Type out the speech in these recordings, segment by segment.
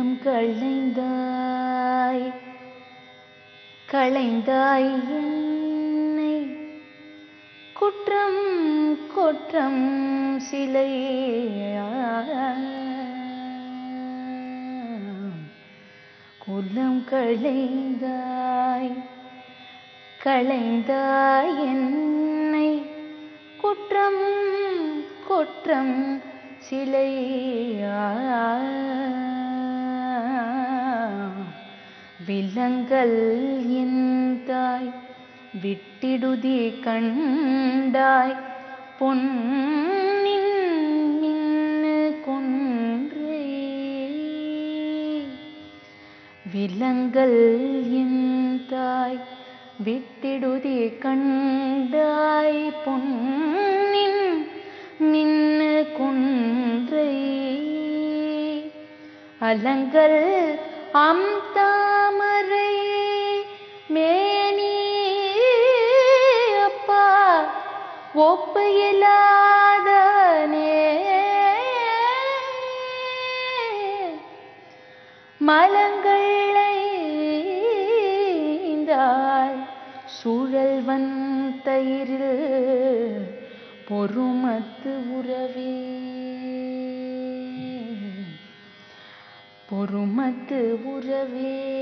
குலம் களைந்தாய் களைந்தாய் என்னை. குற்றம் குற்றம் சிலை குலம் களைந்தாய் களைந்தாய் என்னை. குற்றம் குற்றம் சிலையா விலங்கல் என் தாய் விட்டிடுதி கண்டாய் பொன்னின் கொன்றே. விலங்கல் என் தாய் விட்டிடுதி கண்டாய் பொன்னின் மின்னு கொன்றை. அலங்கல் அம்தா ஒப்பு இல்லாதனே மலங்களைந்தாய் சூழல்வன் தயிரில் பொறுமத்து உறவே. பொறுமத்து உறவே.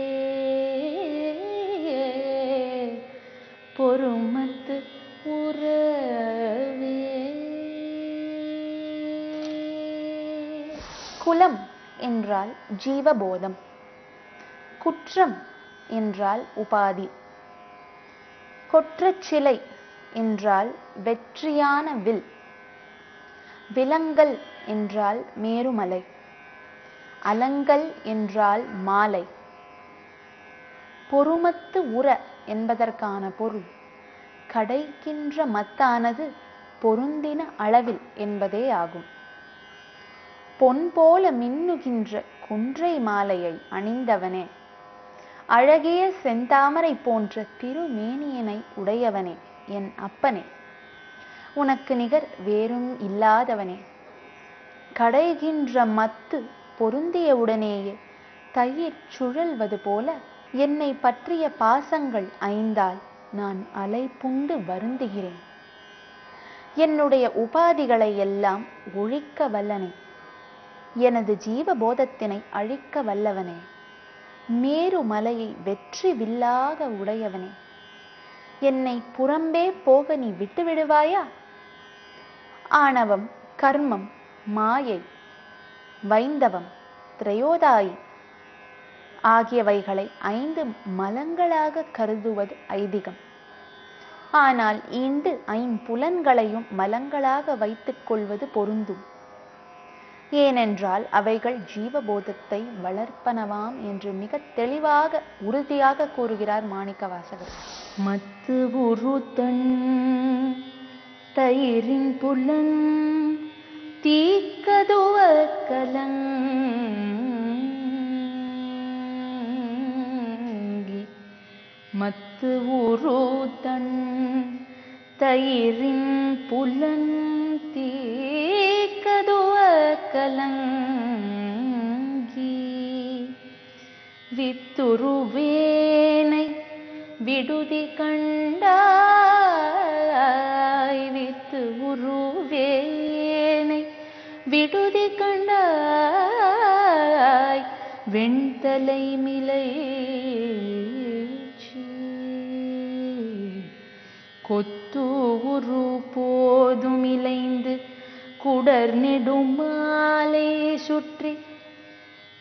என்றால் ஜீவபோதம். குற்றம் என்றால் உபாதி. கொற்றச்சிலை என்றால் வெற்றியான வில். விலங்கல் என்றால் மேருமலை. அலங்கல் என்றால் மாலை. பொறுமத்து உற என்பதற்கான பொருள். கடைக்கின்ற மத்தானது பொருந்தின அளவில் என்பதே ஆகும். பொன் போல மின்னுகின்ற குன்றை மாலையை அணிந்தவனே. அழகிய செந்தாமரை போன்ற திருமேனியனை உடையவனே என் அப்பனே. உனக்கு நிகர் வேறும் இல்லாதவனே. கடைகின்ற மத்து பொருந்தியவுடனேயே தயிர் சுழல்வது போல என்னை பற்றிய பாசங்கள் ஐந்தால் நான் அலைப்புண்டு வருந்துகிறேன். என்னுடைய உபாதிகளை எல்லாம் ஒழிக்க வல்லனே. எனது ஜீவபோதத்தினை அழிக்க வல்லவனே மேரு மலையை வெற்றி வில்லாக உடையவனே என்னை புறம்பே போக நீ விட்டு விடுவாயா ஆணவம் கர்மம் மாயை வைந்தவம் திரையோதாயி ஆகியவைகளை ஐந்து மலங்களாக கருதுவது ஐதீகம். ஆனால் இன்று ஐம்புலன்களையும் மலங்களாக வைத்துக் கொள்வது பொருந்தும். ஏனென்றால் அவைகள் ஜீவபோதத்தை வளர்ப்பனவாம் என்று மிக தெளிவாக உறுதியாக கூறுகிறார் மாணிக்கவாசகர். மத்து உருத்தன் தயிரின் புலன் தீக்கதுவ கலங் மத்து உருத்தன் தயிரின் புலன் தீ கலங்கி வித்துருவேனை விடுதி கண்டாய். வித்து உருவேனை விடுதி கண்டாய். வெண்தலை மிலை നെടുമാലേശുട്രി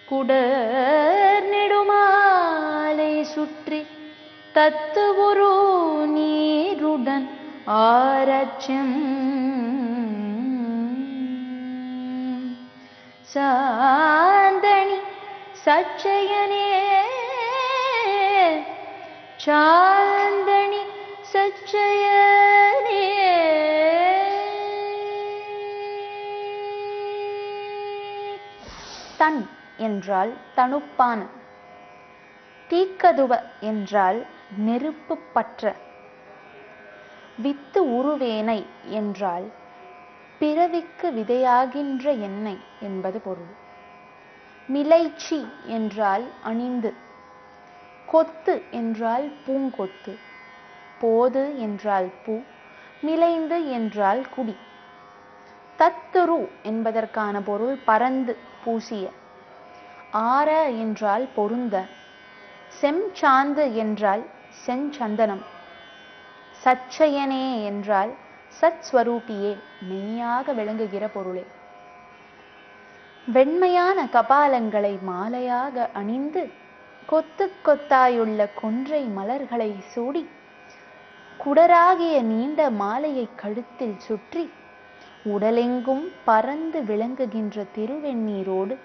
കുടർ നെടുമാലേശുട്രി തത്വരു നീരുടൻ ആരച്യം സാന്തണി സച്ചയനേ. ചാന്തണി സച്ചയ தன் என்றால் தனுப்பான. தீக்கதுவ என்றால் நெருப்பு பற்ற. வித்து உருவேனை என்றால் பிறவிக்கு விதையாகின்ற எண்ணெய் என்பது பொருள். மிலைச்சி என்றால் அணிந்து. கொத்து என்றால் பூங்கொத்து. போது என்றால் பூ. மிலைந்து என்றால் குடி. தத்துரு என்பதற்கான பொருள் பரந்து பூசிய. ஆர என்றால் பொருந்த. செம்சாந்து என்றால் செஞ்சந்தனம் சச்சயனே என்றால் சத்ஸ்வரூபியே மெய்யாக விளங்குகிற பொருளே. வெண்மையான கபாலங்களை மாலையாக அணிந்து கொத்து கொத்தாயுள்ள கொன்றை மலர்களை சூடி குடராகிய நீண்ட மாலையை கழுத்தில் சுற்றி உடலெங்கும் பறந்து விளங்குகின்ற திருவெண்ணீரோடு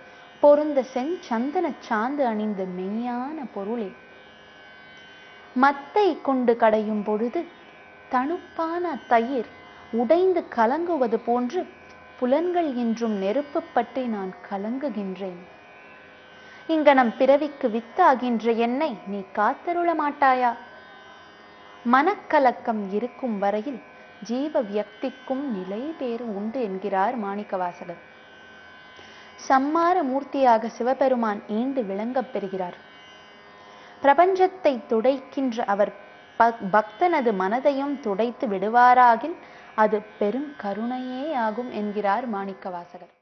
பொருந்த செஞ்சந்தன சாந்து அணிந்த மெய்யான பொருளே. மத்தை கொண்டு கடையும் பொழுது தணுப்பான தயிர் உடைந்து கலங்குவது போன்று புலன்கள் என்றும் நெருப்பு பற்றி நான் கலங்குகின்றேன். இங்கனம் பிறவிக்கு வித்தாகின்ற என்னை நீ காத்தருள மாட்டாயா? மனக்கலக்கம் இருக்கும் வரையில் ஜீவ வியக்திக்கும் நிலை பேறு உண்டு என்கிறார் மாணிக்கவாசகர். சம்மார மூர்த்தியாக சிவபெருமான் ஈண்டு விளங்கப் பெறுகிறார். பிரபஞ்சத்தை துடைக்கின்ற அவர் பக்- பக்தனது மனதையும் துடைத்து விடுவாராகில் அது பெரும் கருணையே ஆகும் என்கிறார் மாணிக்கவாசகர்.